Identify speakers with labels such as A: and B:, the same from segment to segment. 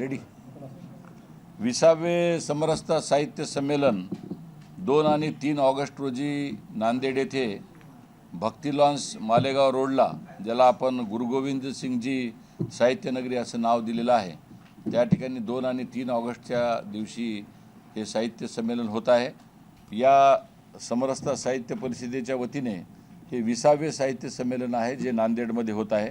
A: Ready. विसावे समरसता साहित्य संमेलन दोन आणि तीन ऑगस्ट रोजी नांदेड येथे भक्ती लॉन्स मालेगाव रोडला ज्याला आपण गुरुगोविंद सिंगजी साहित्यनगरी असं नाव दिलेलं आहे. त्या ठिकाणी दोन आणि तीन ऑगस्टच्या दिवशी हे साहित्य संमेलन होत आहे. या समरसता साहित्य परिषदेच्या वतीने हे विसावे साहित्य संमेलन आहे जे नांदेडमध्ये होत आहे.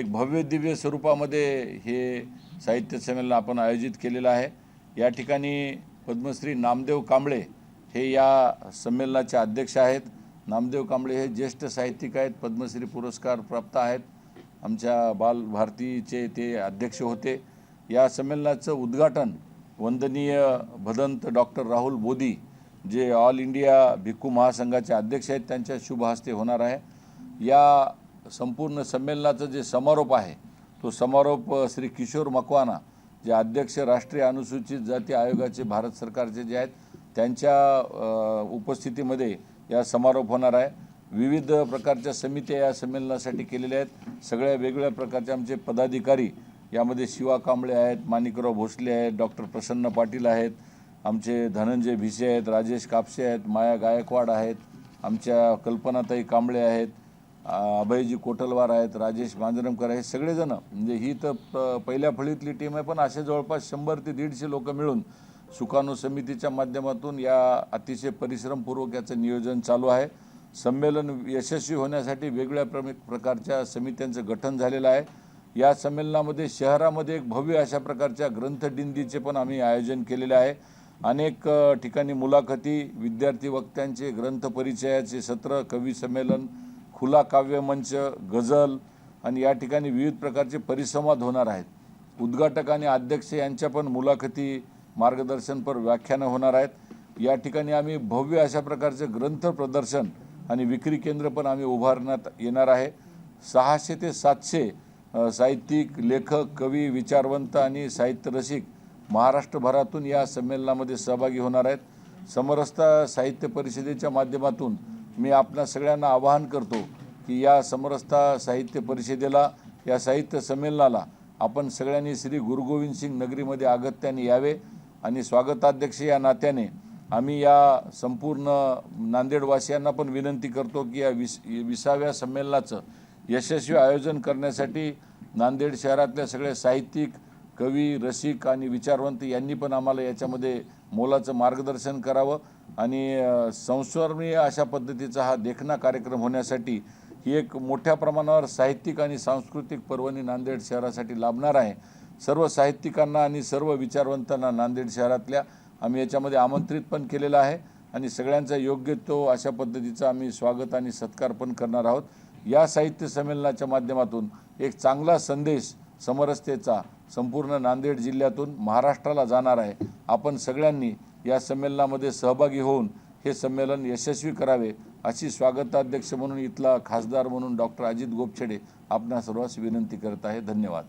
A: एक भव्य दिव्य स्वरूपामध्ये हे साहित्य संमेलन आपण आयोजित केलेलं आहे. या ठिकाणी पद्मश्री नामदेव कांबळे हे या संमेलनाचे अध्यक्ष आहेत. नामदेव कांबळे हे ज्येष्ठ साहित्यिक आहेत पद्मश्री पुरस्कार प्राप्त आहेत. आमच्या बालभारतीचे ते अध्यक्ष होते. या संमेलनाचं उद्घाटन वंदनीय भदंत डॉक्टर राहुल मोदी जे ऑल इंडिया भिक्खू महासंघाचे अध्यक्ष आहेत त्यांच्या शुभ हस्ते होणार आहे. या संपूर्ण संमेलनाचं जे समारोप आहे तो समारोप श्री किशोर मकवाना जे अध्यक्ष राष्ट्रीय अनुसूचित जाती आयोगाचे भारत सरकारचे जे आहेत त्यांच्या उपस्थितीमध्ये या समारोप होणार आहे. विविध प्रकारच्या समित्या या संमेलनासाठी केलेल्या आहेत. सगळ्या वेगवेगळ्या प्रकारचे आमचे पदाधिकारी यामध्ये शिवा कांबळे आहेत माणिकराव भोसले आहेत डॉक्टर प्रसन्न पाटील आहेत आमचे धनंजय भिसे आहेत राजेश कापसे आहेत माया गायकवाड आहेत आमच्या कल्पनाताई कांबळे आहेत. अभयजी कोटलवार आहेत राजेश मांजरमकर आहेत सगळेजण. म्हणजे ही तर प- पहिल्या फळीतली टीम आहे पण असे जवळपास शंभर ते दीडशे लोक मिळून सुकाणू समितीच्या माध्यमातून या अतिशय परिश्रमपूर्वक याचं नियोजन चालू आहे. संमेलन यशस्वी होण्यासाठी वेगवेगळ्या प्रमे प्रकारच्या समित्यांचं गठन झालेलं आहे. या संमेलनामध्ये शहरामध्ये एक भव्य अशा प्रकारच्या ग्रंथदिंडीचे पण आम्ही आयोजन केलेले आहे. अनेक ठिकाणी मुलाखती विद्यार्थी वक्त्यांचे ग्रंथ परिचयाचे सत्र कवी संमेलन खुला काव्यमंच गझल आणि या ठिकाणी विविध प्रकारचे परिसंवाद होणार आहेत. उद्घाटक आणि अध्यक्ष यांच्या पण मुलाखती मार्गदर्शनपर व्याख्यानं होणार आहेत. या ठिकाणी आम्ही भव्य अशा प्रकारचे ग्रंथ प्रदर्शन आणि विक्री केंद्र पण आम्ही उभारण्यात येणार आहे. सहाशे ते सातशे साहित्यिक लेखक कवी विचारवंत आणि साहित्य रसिक महाराष्ट्रभरातून या संमेलनामध्ये सहभागी होणार आहेत. समरसता साहित्य परिषदेच्या माध्यमातून मी आपणा सगळ्यांना आवाहन करतो की या समरसता साहित्य परिषदेला या साहित्य संमेलनाला आपण सगळ्यांनी श्री गुरुगोविंद सिंग नगरीमध्ये अगत्याने यावे आणि स्वागताध्यक्ष या नात्याने आम्ही या संपूर्ण नांदेडवासियांना पण विनंती करतो की या विस विसाव्या संमेलनाचं यशस्वी आयोजन करण्यासाठी नांदेड शहरातल्या सगळे साहित्यिक कवी रसिक आणि विचारवंत यांनी पण आम्हाला याच्यामध्ये मोलाचं मार्गदर्शन करावं. आणि संस्मरणीय अशा पद्धतीचा हा देखणा कार्यक्रम होण्यासाठी ही एक मोठ्या प्रमाणावर साहित्यिक आणि सांस्कृतिक पर्वणी नांदेड शहरासाठी लाभणार आहे. सर्व साहित्यिकांना आणि सर्व विचारवंतांना नांदेड शहरातल्या आम्ही याच्यामध्ये आमंत्रित पण केलेलं आहे. आणि सगळ्यांचा योग्य तो अशा पद्धतीचा आम्ही स्वागत आणि सत्कार पण करणार आहोत. या साहित्य संमेलनाच्या माध्यमातून एक चांगला संदेश समरसतेचा संपूर्ण नांदेड जिल्ह्यातून महाराष्ट्राला जाणार आहे. आपण सगळ्यांनी या संमेलनामध्ये सहभागी होऊन हे संमेलन यशस्वी करावे अशी स्वागताध्यक्ष म्हणून इथला खासदार म्हणून डॉक्टर अजित गोपछेडे आपणा सर्वांस विनंती करत आहे. धन्यवाद.